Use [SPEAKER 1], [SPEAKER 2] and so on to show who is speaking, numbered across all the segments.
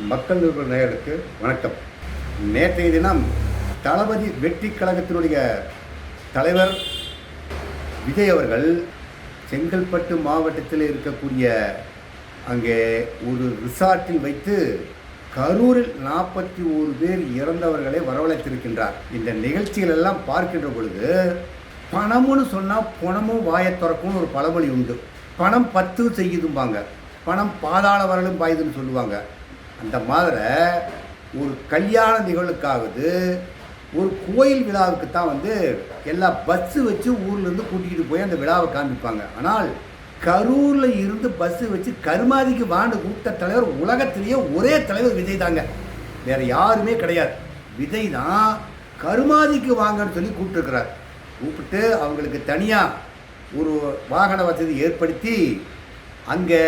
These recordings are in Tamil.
[SPEAKER 1] மக்கள் நிருபர் நேயருக்கு வணக்கம். நேற்றைய தினம் தளபதி வெற்றி கழகத்தினுடைய தலைவர் விஜய் அவர்கள் செங்கல்பட்டு மாவட்டத்தில் இருக்கக்கூடிய அங்கே ஒரு ரிசார்ட்டில் வைத்து கரூரில் நாற்பத்தி ஒரு பேர் இறந்தவர்களை வரவழைத்திருக்கின்றார். இந்த நிகழ்ச்சிகள் எல்லாம் பார்க்கின்ற பொழுது பணம்னு சொன்னால் பணமும் வாயை திறக்கும்னு ஒரு பழமொழி உண்டு. பணம் பத்து செய்யுதும்பாங்க. பணம் பாதாள வரலும் பாயுதுன்னு சொல்லுவாங்க. அந்த மாதிரி ஒரு கல்யாண நிகழ்வுக்காவது ஒரு கோயில் விழாவுக்கு தான் வந்து எல்லா பஸ்ஸு வச்சு ஊர்லேருந்து கூட்டிகிட்டு போய் அந்த விழாவை காமிப்பாங்க ஆனால் கரூரில் இருந்து பஸ்ஸு வச்சு கருமாதிக்கு வாண்டு கூப்பிட்ட தலைவர் உலகத்திலேயே ஒரே தலைவர் விஜய் தாங்க. வேறு யாருமே கிடையாது. விஜய் தான் கருமாதிக்கு வாங்கன்னு சொல்லி கூப்பிட்டுருக்கிறார். கூப்பிட்டு அவங்களுக்கு தனியாக ஒரு வாகன வசதி ஏற்படுத்தி அங்கே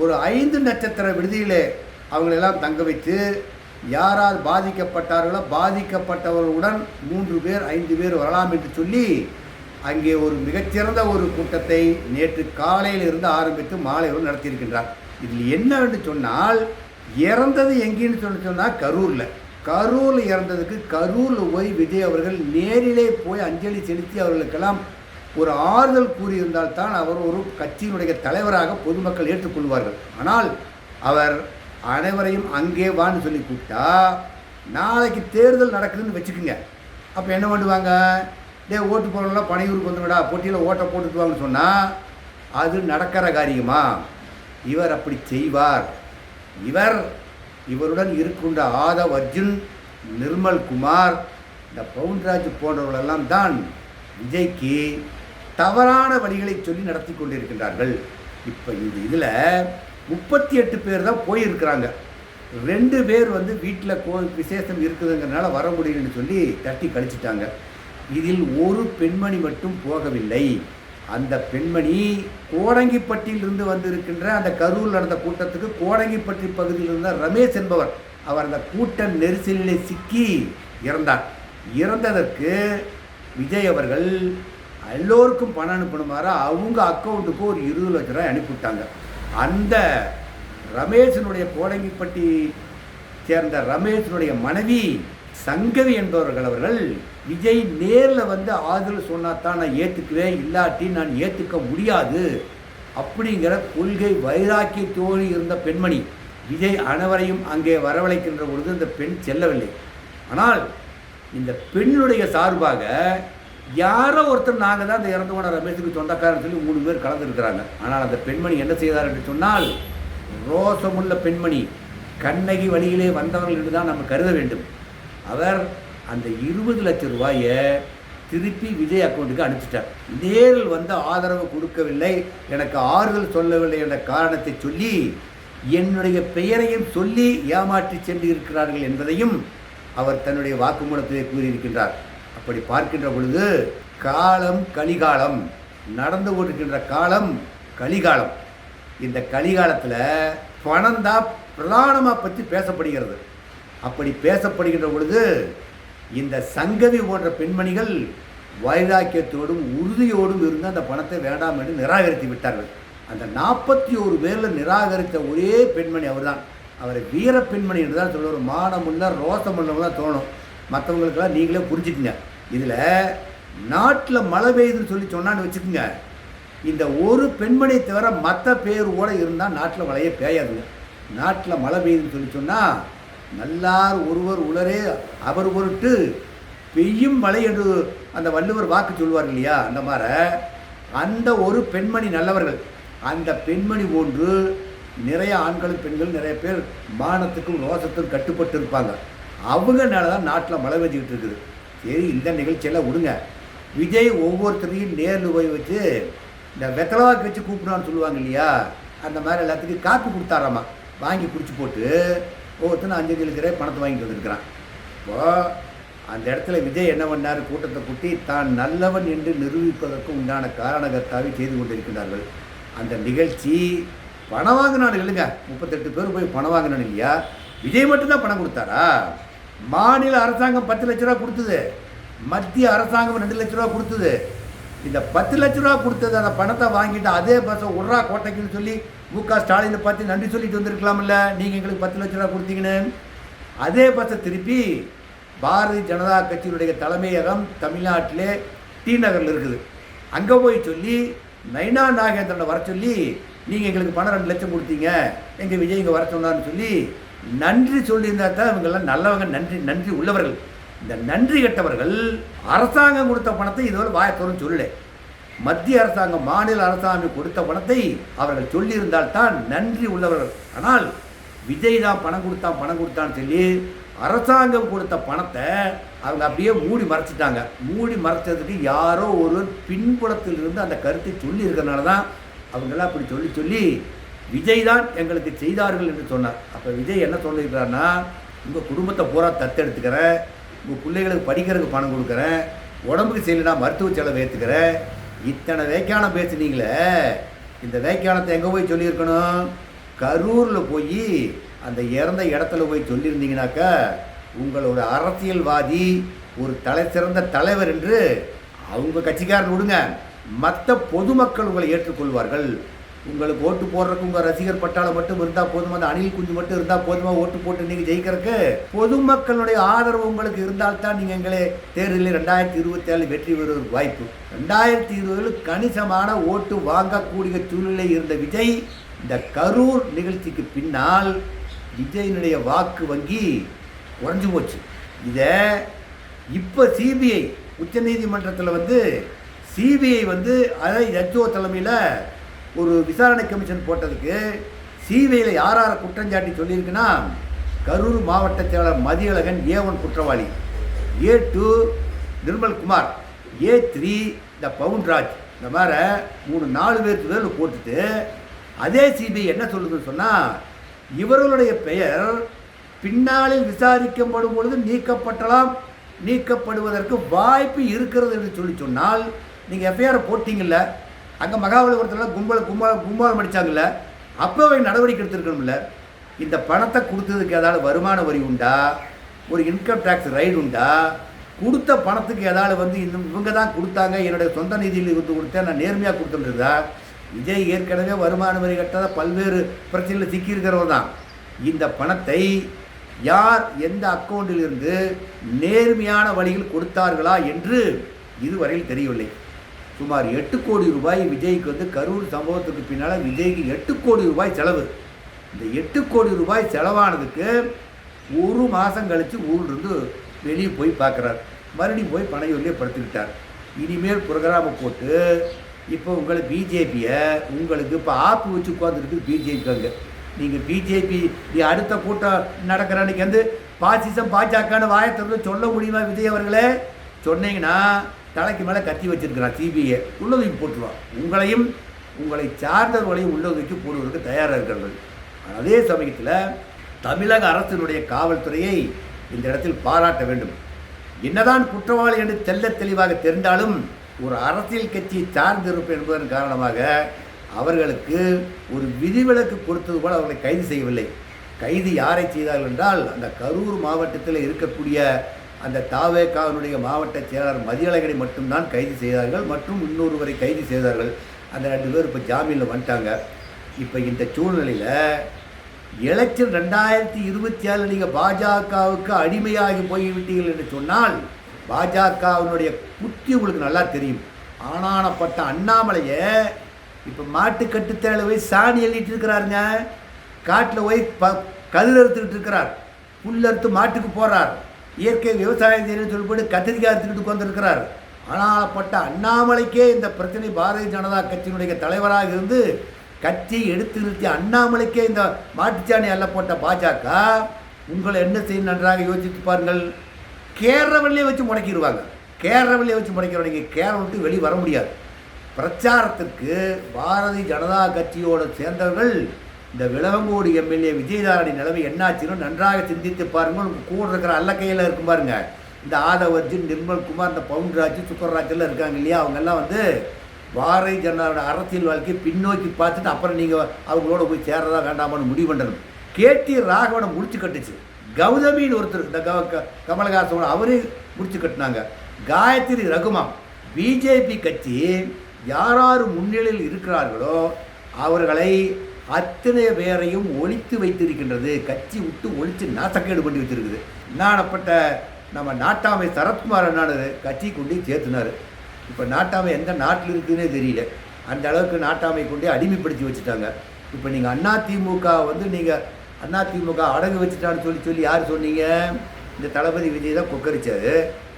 [SPEAKER 1] ஒரு ஐந்து நட்சத்திர விடுதியில் அவங்களெல்லாம் தங்க வைத்து யாரால் பாதிக்கப்பட்டார்களோ பாதிக்கப்பட்டவர்களுடன் மூன்று பேர் ஐந்து பேர் வரலாம் என்று சொல்லி அங்கே ஒரு மிகச்சிறந்த ஒரு கூட்டத்தை நேற்று காலையில் இருந்து ஆரம்பித்து மாலை வரை நடத்தியிருக்கின்றார். இதில் என்னவென்று சொன்னால் இறந்தது எங்கேன்னு சொல்லி சொன்னால் கரூரில். கரூரில் இறந்ததுக்கு கரூரில் போய் விஜய் அவர்கள் நேரிலே போய் அஞ்சலி செலுத்தி அவர்களுக்கெல்லாம் ஒரு ஆறுதல் கூறியிருந்தால் தான் அவர் ஒரு கட்சியினுடைய தலைவராக பொதுமக்கள் ஏற்றுக்கொள்வார்கள். ஆனால் அவர் அனைவரையும் அங்கே வான்னு சொல்லி கூப்பிட்டா நாளைக்கு தேர்தல் நடக்குதுன்னு வச்சுக்கோங்க. அப்போ என்ன பண்ணுவாங்க? டே ஓட்டு போடலாம் பனையூருக்கு வந்துடா போட்டியில் ஓட்டை போட்டுட்டு வாங்கன்னு சொன்னால் அது நடக்கிற காரியமா? இவர் அப்படி செய்வார். இவர் இவருடன் இருக்கின்ற ஆதவ் அர்ஜுன் நிர்மல் குமார் இந்த பவுன்ராஜ் போன்றவர்களெல்லாம் தான் விஜய்க்கு தவறான வழிகளை சொல்லி நடத்தி கொண்டிருக்கின்றார்கள். இப்போ இந்த இதில் முப்பத்தி எட்டு பேர் தான் போயிருக்கிறாங்க. ரெண்டு பேர் வந்து வீட்டில் கோ விசேஷம் இருக்குதுங்கிறனால வர முடியலன்னு சொல்லி தட்டி கழிச்சிட்டாங்க. இதில் ஒரு பெண்மணி மட்டும் போகவில்லை. அந்த பெண்மணி கோடங்கிப்பட்டியிலிருந்து வந்திருக்கின்ற அந்த கரூர் நடந்த கூட்டத்துக்கு கோடங்கிப்பட்டி பகுதியில் இருந்த ரமேஷ் என்பவர் அவர் அந்த கூட்ட நெரிசலிலே சிக்கி இறந்தார். இறந்ததற்கு விஜய் அவர்கள் எல்லோருக்கும் பணம் அனுப்பணுமாறு அவங்க அக்கௌண்ட்டுக்கு ஒரு இருபது லட்ச ரூபாய் அனுப்பிவிட்டாங்க. அந்த ரமேஷனுடைய கோடங்கிப்பட்டி சேர்ந்த ரமேஷனுடைய மனைவி சங்கவி என்பவர்கள் அவர்கள் விஜய் நேரில் வந்து ஆதரவு சொன்னால் தான் நான் ஏற்றுக்குவேன் இல்லாட்டி நான் ஏற்றுக்க முடியாது அப்படிங்கிற கொள்கை வைராக்கியத்தோடு இருந்த பெண்மணி. விஜய் அனைவரையும் அங்கே வரவழைக்கின்ற பொழுது இந்த பெண் செல்லவில்லை. ஆனால் இந்த பெண்ணுடைய சார்பாக யாரோ ஒருத்தர் நாங்கள் தான் இந்த இறந்து போன ரமேஷுக்கு சொந்தக்காரன் சொல்லி மூணு பேர் கலந்துருக்கிறாங்க. ஆனால் அந்த பெண்மணி என்ன செய்தார் என்று சொன்னால் ரோசமுள்ள பெண்மணி கண்ணகி வழியிலே வந்தவர்கள் என்று தான் நம்ம கருத வேண்டும். அவர் அந்த இருபது லட்சம் ரூபாயை திருப்பி விஜய் அக்கௌண்ட்டுக்கு அனுப்பிச்சிட்டார். நேரில் வந்து ஆதரவு கொடுக்கவில்லை. எனக்கு ஆறுதல் சொல்லவில்லை என்ற காரணத்தை சொல்லி என்னுடைய பெயரையும் சொல்லி ஏமாற்றி சென்று இருக்கிறார்கள் என்பதையும் அவர் தன்னுடைய வாக்குமூலத்திலே கூறியிருக்கின்றார். அப்படி பார்க்கின்ற பொழுது காலம் கலிகாலம் நடந்து கொண்டிருக்கின்ற காலம் கலிகாலம். இந்த கலிகாலத்தில் பணம் தான் பிரதானமாக பற்றி பேசப்படுகிறது. அப்படி பேசப்படுகின்ற பொழுது இந்த சங்கவி போன்ற பெண்மணிகள் வைராக்கியத்தோடும் உறுதியோடும் இருந்து அந்த பணத்தை வேண்டாம் என்று நிராகரித்து விட்டார்கள். அந்த நாற்பத்தி ஒரு பேரில் நிராகரித்த ஒரே பெண்மணி அவர்தான். அவரை வீர பெண்மணி என்று தான் சொல்லுவார் மானமுள்ள ரோசமுள்ளவங்க தான் தோணும். மற்றவங்களுக்கெல்லாம் நீங்களே புரிஞ்சுக்குங்க. இதில் நாட்டில் மழை பெய்யுதுன்னு சொல்லி சொன்னான்னு வச்சுக்கோங்க. இந்த ஒரு பெண்மணியை தவிர மற்ற பேர் கூட இருந்தால் நாட்டில் மழையே பெய்யாதுங்க. நாட்டில் மழை பெய்யுதுன்னு சொல்லி சொன்னால் நல்லார் ஒருவர் உளரே அவர் பொருட்டு பெய்யும் மழை என்று அந்த வள்ளுவர் வாக்கு சொல்வார் இல்லையா? அந்த மாதிரி அந்த ஒரு பெண்மணி நல்லவர்கள் அந்த பெண்மணி போன்று நிறைய ஆண்களும் பெண்கள் நிறைய பேர் மானத்துக்கும் ரோசத்துக்கும் கட்டுப்பட்டு இருப்பாங்க. அவங்கனால தான் நாட்டில் மழை பெஞ்சிக்கிட்டு இருக்குது. சரி இந்த நிகழ்ச்சியெல்லாம் விடுங்க. விஜய் ஒவ்வொருத்தரையும் நேரில் போய் வச்சு இந்த வெத்தலவாக்கு வச்சு கூப்பிடுவான்னு சொல்லுவாங்க இல்லையா? அந்த மாதிரி எல்லாத்துக்கும் காப்பி கொடுத்தாராமா? வாங்கி குடிச்சு போட்டு ஒவ்வொருத்தனும் அஞ்சு இருக்கிற பணத்தை வாங்கிட்டு வந்துருக்கிறான். இப்போது அந்த இடத்துல விஜய் என்ன பண்ணார்? கூட்டத்தை கூட்டி தான் நல்லவன் என்று நிரூபிப்பதற்கு உண்டான காரணகர்த்தாவை செய்து கொண்டிருக்கிறார்கள் அந்த நிகழ்ச்சி பணம் வாங்கினானு இல்லைங்க. முப்பத்தெட்டு பேர் போய் பணம் வாங்கினான் இல்லையா? விஜய் மட்டும்தான் பணம் கொடுத்தாரா? மாநில அரசாங்கம் பத்து லட்ச ரூபா கொடுத்தது. மத்திய அரசாங்கம் ரெண்டு லட்ச ரூபா கொடுத்தது. இந்த பத்து லட்ச ரூபா கொடுத்தது அந்த பணத்தை வாங்கிட்டு அதே பஸ்ஸை உட்ரா கோட்டைக்குன்னு சொல்லி மு க ஸ்டாலினை பார்த்து நன்றி சொல்லிட்டு வந்திருக்கலாம்ல. நீங்கள் எங்களுக்கு பத்து லட்ச ரூபா கொடுத்தீங்கன்னு. அதே பஸ்ஸை திருப்பி பாரதிய ஜனதா கட்சியினுடைய தலைமையகம் தமிழ்நாட்டிலே டி நகரில் இருக்குது. அங்கே போய் சொல்லி நைனா நாகேந்திரனை வர சொல்லி நீங்கள் எங்களுக்கு பணம் ரெண்டு லட்சம் கொடுத்தீங்க. எங்கள் விஜய் இங்கே வர சொன்னான்னு சொல்லி நன்றி சொல்லியிருந்தா தான் இவங்கெல்லாம் நல்லவங்க நன்றி நன்றி உள்ளவர்கள். இந்த நன்றி கெட்டவர்கள் அரசாங்கம் கொடுத்த பணத்தை இதுவரை வாயத்தோறும் சொல்லலை. மத்திய அரசாங்கம் மாநில அரசாங்கம் கொடுத்த பணத்தை அவர்கள் சொல்லியிருந்தால் தான் நன்றி உள்ளவர்கள். ஆனால் விஜய் தான் பணம் கொடுத்தான் பணம் கொடுத்தான்னு சொல்லி அரசாங்கம் கொடுத்த பணத்தை அவங்க அப்படியே மூடி மறைச்சிட்டாங்க. மூடி மறைச்சதுக்கு யாரோ ஒரு பின்புலத்தில் இருந்து அந்த கருத்தை சொல்லி இருக்கிறனால தான் அவங்களாம் அப்படி சொல்லி சொல்லி விஜய் தான் எங்களுக்கு செய்தார்கள் என்று சொன்னார். அப்போ விஜய் என்ன சொல்லியிருக்கிறாருன்னா உங்கள் குடும்பத்தை பூரா தத்தெடுத்துக்கிறேன். உங்கள் பிள்ளைகளுக்கு படிக்கிறதுக்கு பணம் கொடுக்குறேன். உடம்புக்கு செய்யலைனா மருத்துவ செலவு ஏற்றுக்கிறேன் இத்தனை வேக்கானம் பேசுனீங்களே இந்த வேக்கானத்தை எங்கே போய் சொல்லியிருக்கணும்? கரூரில் போய் அந்த இறந்த இடத்துல போய் சொல்லியிருந்தீங்கனாக்கா உங்களோட அரசியல்வாதி ஒரு தலை சிறந்த தலைவர் என்று அவங்க கட்சிக்காரன் விடுங்க. மற்ற பொதுமக்கள் உங்களை ஏற்றுக்கொள்வார்கள். உங்களுக்கு ஓட்டு போடுறதுக்கு உங்கள் ரசிகர் பட்டாளம் மட்டும் இருந்தால் போதுமா? அந்த அணில் குஞ்சு மட்டும் இருந்தால் போதுமா? ஓட்டு போட்டு நீங்கள் ஜெயிக்கிறதுக்கு? பொதுமக்களுடைய ஆதரவு உங்களுக்கு இருந்தால்தான் நீங்கள் எங்களே தேர்தலில் ரெண்டாயிரத்தி இருபத்தி ஏழு வெற்றி பெறுவதற்கு வாய்ப்பு. ரெண்டாயிரத்தி இருபதில் கணிசமான ஓட்டு வாங்கக்கூடிய சூழ்நிலை இருந்த விஜய் இந்த கரூர் நிகழ்ச்சிக்கு பின்னால் விஜயனுடைய வாக்கு வங்கி குறைஞ்சு போச்சு. இதை இப்போ சிபிஐ உச்சநீதிமன்றத்தில் வந்து சிபிஐ வந்து அதை எச்ஓ தலைமையில் ஒரு விசாரணை கமிஷன் போட்டதுக்கு சிபிஐயில் யார் யாரை குற்றஞ்சாட்டி சொல்லியிருக்குன்னா கரூர் மாவட்ட செயலாளர் மதியழகன் ஏ ஒன் குற்றவாளி A two Nirmalkumar A three இந்த பவுன்ராஜ் இந்த மாதிரி மூணு நாலு பேருக்கு பேர் போட்டுட்டு அதே சிபிஐ என்ன சொல்லுதுன்னு சொன்னால் இவர்களுடைய பெயர் பின்னாளில் விசாரிக்கப்படும் பொழுது நீக்கப்பட்டலாம் நீக்கப்படுவதற்கு வாய்ப்பு இருக்கிறது என்று சொல்லி சொன்னால் நீங்கள் எஃப்ஐஆர் போட்டிங்கல்ல அங்கே மகாபலிபுரத்தில் கும்பல் கும்பல் கும்பலம் அடித்தாங்கல்ல அப்போவே நடவடிக்கை எடுத்துருக்கணும்ல. இந்த பணத்தை கொடுத்ததுக்கு ஏதாவது வருமான வரி உண்டா? ஒரு இன்கம் டேக்ஸ் ரைடு உண்டா? கொடுத்த பணத்துக்கு ஏதாவது வந்து இன்னும் இவங்க தான் கொடுத்தாங்க என்னுடைய சொந்த நிதியில் இருந்து கொடுத்தேன் நான் நேர்மையாக கொடுத்துருந்ததா? விஜய் ஏற்கனவே வருமான வரி கட்டாத பல்வேறு பிரச்சனையில் சிக்கியிருக்கிறவர் தான். இந்த பணத்தை யார் எந்த அக்கௌண்ட்டிலிருந்து நேர்மையான வழியில் கொடுத்தார்களா என்று இதுவரையில் தெரியவில்லை. சுமார் எட்டு கோடி ரூபாய் விஜய்க்கு வந்து கரூர் சம்பவத்துக்கு பின்னால் விஜய்க்கு எட்டு கோடி ரூபாய் செலவு. இந்த எட்டு கோடி ரூபாய் செலவானதுக்கு ஒரு மாதம் கழித்து ஊர்லேருந்து வெளியே போய் பார்க்குறார் மறுபடியும் போய் பனையூர்லேயே படுத்துக்கிட்டார். இனிமேல் ப்ரோக்ராமை போட்டு இப்போ உங்களை பிஜேபியை உங்களுக்கு இப்போ ஆப்பு வச்சு உட்காந்துருக்கு பிஜேபி அங்கே. நீங்கள் பிஜேபி நீ அடுத்த கூட்டம் நடக்கிற அன்னைக்கு வந்து பாசிசம் பாஜகன்னு வாயை சொல்ல முடியுமா விஜய் அவர்களே? சொன்னீங்கன்னா தலைக்கு மேலே கத்தி வச்சிருக்கிறான் சிபிஐ. உள்ளதுக்கு போட்டுருவான் உங்களையும் உங்களை சார்ந்தவர்களையும் உள்ளதுக்கு போடுவதற்கு தயாராக இருக்கிறார்கள் அதே சமயத்தில் தமிழக அரசினுடைய காவல்துறையை இந்த இடத்தில் பாராட்ட வேண்டும். என்னதான் குற்றவாளி என்று தெல்ல தெளிவாக தெரிந்தாலும் ஒரு அரசியல் கட்சியை சார்ந்திருப்பேன் என்பதன் காரணமாக அவர்களுக்கு ஒரு விதிவிலக்கு கொடுத்தது போல் அவர்களை கைது செய்யவில்லை. கைது யாரை செய்தார்கள் என்றால் அந்த கரூர் மாவட்டத்தில் இருக்கக்கூடிய அந்த தாவேக்காவினுடைய மாவட்ட செயலாளர் மதியழகனை மட்டும்தான் கைது செய்தார்கள் மற்றும் இன்னொருவரை கைது செய்தார்கள். அந்த ரெண்டு பேர் இப்போ ஜாமீனில் வந்துட்டாங்க. இப்போ இந்த சூழ்நிலையில் எலெக்ஷன் ரெண்டாயிரத்தி இருபத்தி ஏழு நீங்கள் பாஜகவுக்கு அடிமையாகி போய்விட்டீர்கள் என்று சொன்னால் பாஜகவினுடைய புத்தி உங்களுக்கு நல்லா தெரியும். ஆனானப்பட்ட அண்ணாமலையை இப்போ மாட்டு கட்டுத்தேல போய் சாணி எழுதிட்டு இருக்கிறாருங்க. காட்டில் போய் ப கல் அறுத்துக்கிட்டு இருக்கிறார். புல் அறுத்து மாட்டுக்கு போகிறார் இயற்கை விவசாயம் செய்யணும்னு சொல்லிவிட்டு கத்திரிக்காய் வந்திருக்கிறார் ஆனால் பட்ட அண்ணாமலைக்கே இந்த பிரச்சனை பாரதிய ஜனதா கட்சியினுடைய தலைவராக இருந்து கட்சி எடுத்து நிறுத்தி அண்ணாமலைக்கே இந்த மாட்டுச்சாணி அல்ல போட்ட பாஜக உங்களை என்ன செய்யும் நன்றாக யோசித்து பாருங்கள். கேரவல்லே வச்சு முடக்கிடுவாங்க கேரவல்லே வச்சு முடக்கிறவங்க கேரள விட்டு வெளியே வர முடியாது. பிரச்சாரத்திற்கு பாரதிய ஜனதா கட்சியோடு சேர்ந்தவர்கள் இந்த விளவங்கோடு எம்எல்ஏ விஜயதாரணி நிலைமை என்னாச்சுன்னு நன்றாக சிந்தித்து பாருங்கள். கூட இருக்கிற அல்ல கையில் இருக்கும் பாருங்க. இந்த ஆதவர்ஜின் நிர்மல் குமார் இந்த பவுன்ராஜ் சுக்கர்ராஜெல்லாம் இருக்காங்க இல்லையா? அவங்கெல்லாம் வந்து பாரதிய ஜனதாவோட அரசியல் வாழ்க்கையை பின்னோக்கி பார்த்துட்டு அப்புறம் நீங்கள் அவங்களோட போய் சேரதா வேண்டாமான்னு முடிவு பண்ணணும். கேடி ராகவனை முடிச்சு கட்டுச்சு. கௌதமின்னு ஒருத்தர் இந்த க க- கமலஹாசனோட அவரே முடிச்சு கட்டினாங்க. காயத்ரி ரகுமான் பிஜேபி கட்சி யார் யார் முன்னிலையில் இருக்கிறார்களோ அவர்களை அத்தனை பேரையும் ஒழித்து வைத்திருக்கின்றது. கட்சி விட்டு ஒழித்து நாசக்கேடு பண்ணி வச்சிருக்குது. நானப்பட்ட நம்ம நாட்டாமை சரத்குமார் என்னானது கட்சி கொண்டு சேர்த்துனார். இப்போ நாட்டாமை எந்த நாட்டில் இருக்குதுன்னே தெரியல. அந்த அளவுக்கு நாட்டாமை கொண்டு அடிமைப்படுத்தி வச்சுட்டாங்க. இப்போ நீங்கள் அண்ணா திமுக வந்து நீங்கள் அண்ணா திமுக அடகு வச்சுட்டான்னு சொல்லி சொல்லி யார் சொன்னீங்க? இந்த தளபதி விஜய் தான் கொக்கரிச்சாரு.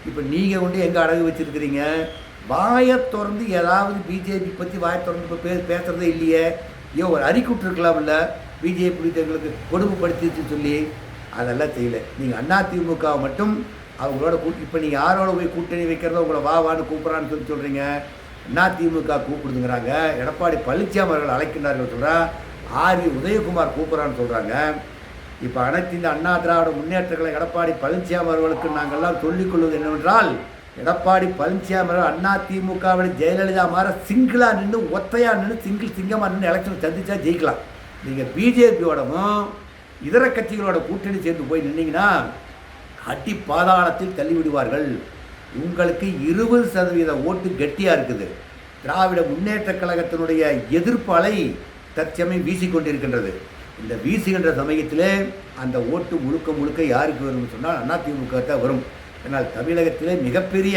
[SPEAKER 1] இப்போ நீங்கள் கொண்டு எங்கே அடகு வச்சிருக்கிறீங்க? வாயை திறந்து ஏதாவது பிஜேபி பற்றி வாயை திறந்து இப்போ பே பேசுகிறதே இல்லையே. ஐயோ ஒரு அறிக்கூட்டு பிஜேபி எங்களுக்கு கொடுமைப்படுத்திட்டு சொல்லி. அதெல்லாம் செய்யலை. நீங்கள் அதிமுக மட்டும் அவங்களோட கூ இப்போ நீங்கள் யாரோட போய் கூட்டணி வைக்கிறதோ உங்களை வா வான்னு கூப்பிட்றான்னு சொல்லி சொல்கிறீங்க அதிமுக கூப்பிடுதுங்கிறாங்க. எடப்பாடி பழனிசாமி அவர்கள் அழைக்கின்றார்கள் சொல்கிறா ஆர் வி உதயகுமார் கூப்பிட்றான்னு சொல்கிறாங்க இப்போ அனைத்து இந்த அண்ணா திராவிட முன்னேற்றங்களை எடப்பாடி பழனிசாமி அவர்களுக்கு நாங்கள்லாம் சொல்லிக்கொள்வது என்னவென்றால் எடப்பாடி பழனிசாமி அண்ணா திமுகவில் ஜெயலலிதா மாதிரி சிங்கிளாக நின்று ஒத்தையாக நின்று சிங்கிள் சிங்கமாக நின்று எலெக்ஷன் சந்தித்தா ஜெயிக்கலாம். நீங்கள் பிஜேபியோடவும் இதர கட்சிகளோட கூட்டணி சேர்ந்து போய் நின்னீங்கன்னா அடி பாதாளத்தில் தள்ளிவிடுவார்கள். உங்களுக்கு இருபது சதவீத ஓட்டு கெட்டியாக இருக்குது. திராவிட முன்னேற்ற கழகத்தினுடைய எதிர்ப்பலை தற்சமயம் வீசிக்கொண்டிருக்கின்றது. இந்த வீசுகின்ற சமயத்திலே அந்த ஓட்டு முழுக்க முழுக்க யாருக்கு வரும்னு சொன்னால் அதிமுக தான் வரும். ஆனால் தமிழகத்திலே மிகப்பெரிய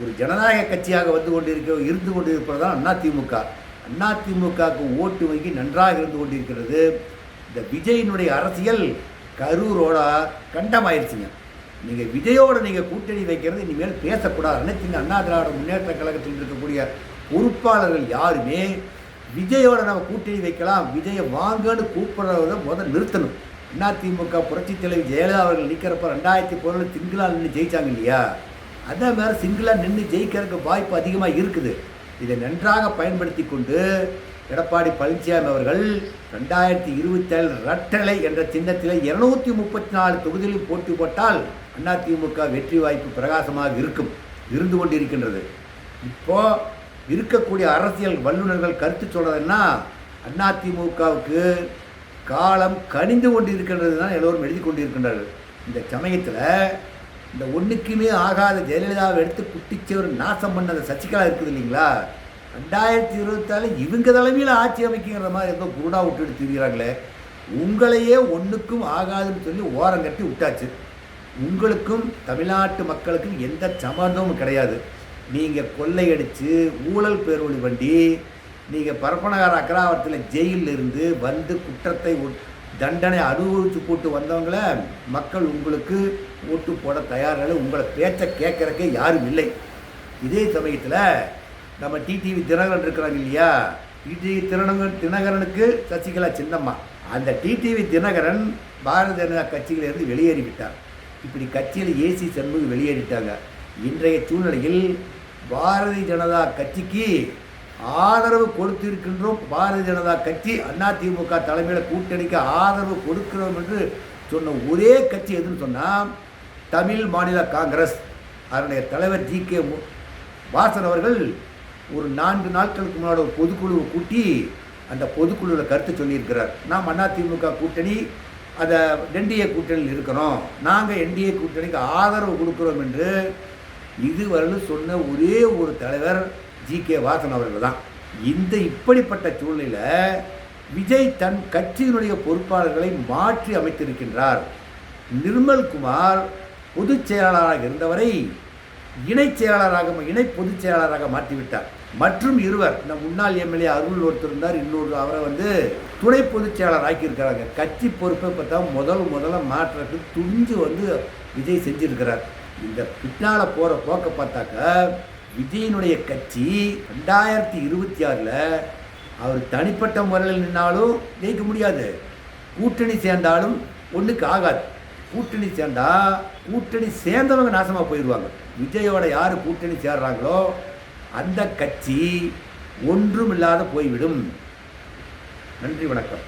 [SPEAKER 1] ஒரு ஜனநாயக கட்சியாக வந்து கொண்டிருக்க இருந்து கொண்டிருப்பது தான் அதிமுக. அதிமுகவுக்கு ஓட்டு வங்கி நன்றாக இருந்து கொண்டிருக்கிறது. இந்த விஜயினுடைய அரசியல் கரூரோட கண்டமாயிருச்சுங்க. நீங்கள் விஜயோட நீங்கள் கூட்டணி வைக்கிறது இனிமேல் பேசக்கூடாது. அனைத்து அண்ணா திராவிட முன்னேற்ற கழகத்தில் இருக்கக்கூடிய பொறுப்பாளர்கள் யாருமே விஜயோட நம்ம கூட்டணி வைக்கலாம் விஜயை வாங்கன்னு கூப்பிடுறத முதல் நிறுத்தணும். அதிமுக புரட்சி தலைவி ஜெயலலிதா அவர்கள் நிற்கிறப்ப ரெண்டாயிரத்தி பதினொன்று சிங்கிளாக நின்று ஜெயிச்சாங்க இல்லையா? அதே மாதிரி சிங்கிளாக நின்று ஜெயிக்கிறதுக்கு வாய்ப்பு அதிகமாக இருக்குது. இதை நன்றாக பயன்படுத்தி கொண்டு எடப்பாடி பழனிசாமி அவர்கள் ரெண்டாயிரத்தி இருபத்தேழு ரட்டளை என்ற சின்னத்தில் இருநூத்தி முப்பத்தி நாலு தொகுதிகளில் போட்டி போட்டால் அதிமுக வெற்றி வாய்ப்பு பிரகாசமாக இருக்கும். இருந்து கொண்டிருக்கின்றது. இப்போது இருக்கக்கூடிய அரசியல் வல்லுநர்கள் கருத்து சொல்கிறதுன்னா அதிமுகவுக்கு காலம் கனிந்து கொண்டு இருக்கின்றது தான் எல்லோரும் எழுதி கொண்டிருக்கின்றார்கள். இந்த சமயத்தில் இந்த ஒன்றுக்குமே ஆகாத ஜெயலலிதாவை எடுத்து குட்டிச்சவர் நாசம் பண்ண சசிகலா இருக்குது இல்லைங்களா? ரெண்டாயிரத்தி இருபத்தாலு இவங்க தலைமையில் ஆட்சி அமைக்கிற மாதிரி ஏதோ குருடா விட்டுட்டு திரிகிறாங்களே உங்களையே ஒன்றுக்கும் ஆகாதுன்னு சொல்லி ஓரம் கட்டி விட்டாச்சு. உங்களுக்கும் தமிழ்நாட்டு மக்களுக்கும் எந்த சம்மந்தமும் கிடையாது. நீங்கள் கொள்ளையடித்து ஊழல் பேரொழி வண்டி நீங்கள் பரப்பனகார அக்ராவரத்தில் ஜெயிலில் இருந்து வந்து குற்றத்தை தண்டனை அனுபவித்து போட்டு வந்தவங்கள மக்கள் உங்களுக்கு ஓட்டு போட தயாராக உங்களை பேச்சை கேட்குறக்கே யாரும் இல்லை. இதே சமயத்தில் நம்ம டிடிவி தினகரன் இருக்கிறாங்க இல்லையா? டிடிவி தினகரன் தினகரனுக்கு சசிகலா சின்னம்மா. அந்த டிடிவி தினகரன் பாரதிய ஜனதா கட்சியிலிருந்து வெளியேறிவிட்டார். இப்படி கட்சியில் ஏசி சண்முகம் வெளியேறிட்டாங்க. இன்றைய சூழ்நிலையில் பாரதிய ஜனதா கட்சிக்கு ஆதரவு கொடுத்திருக்கின்றோம். பாரதிய ஜனதா கட்சி அண்ணா திமுக தலைமையில் கூட்டணிக்கு ஆதரவு கொடுக்கிறோம் என்று சொன்ன ஒரே கட்சி எதுன்னு சொன்னால் தமிழ் மாநில காங்கிரஸ். அதனுடைய தலைவர் ஜி கே வாசன் அவர்கள் ஒரு நான்கு நாட்களுக்கு முன்னாடி ஒரு பொதுக்குழுவை கூட்டி அந்த பொதுக்குழுவில் கருத்து சொல்லியிருக்கிறார். நாம் அதிமுக கூட்டணி அதை என்டிஏ கூட்டணியில் இருக்கிறோம். நாங்கள் என்டிஏ கூட்டணிக்கு ஆதரவு கொடுக்குறோம் என்று இதுவரையிலும் சொன்ன ஒரே ஒரு தலைவர் ஜி கே வாசன் அவர்கள் தான். இந்த இப்படிப்பட்ட சூழ்நிலையில் விஜய் தன் கட்சியினுடைய பொறுப்பாளர்களை மாற்றி அமைத்திருக்கின்றார். நிர்மல்குமார் பொதுச் செயலாளராக இருந்தவரை இணைச் செயலாளராக இணை பொதுச் செயலாளராக மாற்றிவிட்டார். மற்றும் இருவர் இந்த முன்னாள் எம்எல்ஏ அருள் ஒருத்தர் இருந்தார் இன்னொரு அவரை வந்து துணை பொதுச் செயலாளர் ஆக்கியிருக்கிறாங்க. கட்சி பொறுப்பை பார்த்தா முதல் முதல்ல மாற்றத்துக்கு துணிஞ்சு வந்து விஜய் செஞ்சிருக்கிறார். இந்த பின்னால் போகிற போக்க பார்த்தாக்கா விஜயனுடைய கட்சி ரெண்டாயிரத்தி இருபத்தி ஆறில் அவர் தனிப்பட்ட முறையில் நின்னாலும் ஜெயிக்க முடியாது. கூட்டணி சேர்ந்தாலும் ஒன்றுக்கு ஆகாது. கூட்டணி சேர்ந்தா கூட்டணி சேர்ந்தவங்க நாசமாக போயிடுவாங்க. விஜயோட யார் கூட்டணி சேர்றாங்களோ அந்த கட்சி ஒன்றும் இல்லாத போய்விடும். நன்றி வணக்கம்.